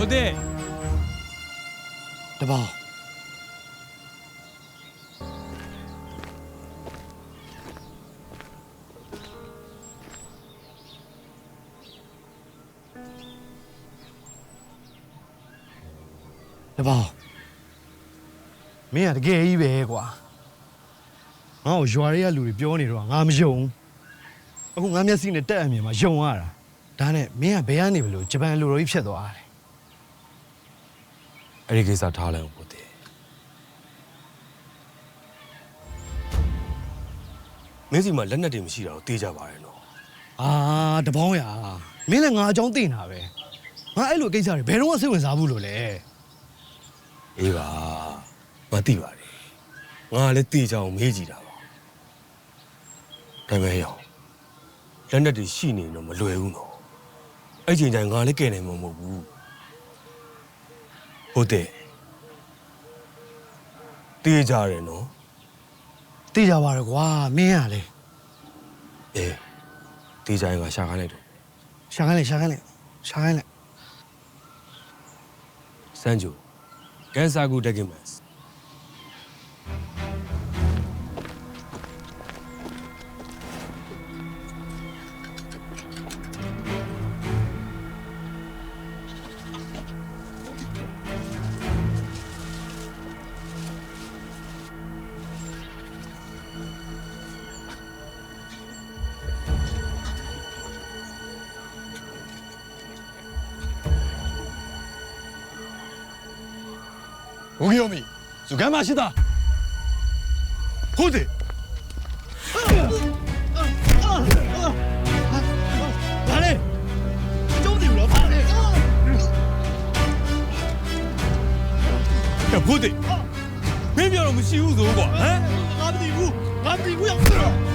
ဟုတ်တယ်တပေါင်းတပေါင်းမင်းကတကယ်ကြီးပဲကွာငါ့ကိုရွာတွေကလူတွေပြောနေတော့ငါမယုံအခုငါမျက်စိနဲ့တက်အမြင်မှာယုံရတာဒါနဲ့မင်းကဘယ်ကနေဘလို့ဂျပန်လူတော်ကြီးဖြစ်သွားတယ် အဲ့ဒီကိစ္စထားလိုက်အောင်ဟုတ်တယ်မင်းစီမှာလက်နက်တွေမရှိတာကိုသိကြပါတယ်နော်အာတပေါင်းရမင်းလည်းငါအကြောင်းသိနေတာပဲငါအဲ့လိုကိစ္စတွေဘယ်တော့မှစိတ်ဝင်စားဘူးလို့လဲအေးပါမသိပါတယ်ငါလည်းသိကြအောင်မေးကြည့်တာပါဒါပေမဲ့ရောလက်နက်တွေရှိနေရင်တော့မလွယ်ဘူးနော်အဲ့ချိန်ကျရင်ငါလည်းကယ်နိုင်မှာမဟုတ်ဘူး ဟုတ်တယ်သိကြရတယ်နော်သိကြပါရကွာမင်းကလေအေးသိကြရင်ငါရှာခိုင်းလိုက်တော့ရှာခိုင်းလိုက်ရှာခိုင်းလိုက်ရှာခိုင်းလိုက်စမ်းကြိုကန်ဆာကူတက်ကင်မတ်ဦးကြီးမီဇူကန်မ ရှိတာဟုတ်တယ်ဘာလဲကျုံးတယ်လို့ဘာလဲကဘုဒ္ဓမင်းပြောတော့မရှိဘူးဆိုကွာဟမ်ငါမသိဘူးငါမသိဘူးရောက်ငါ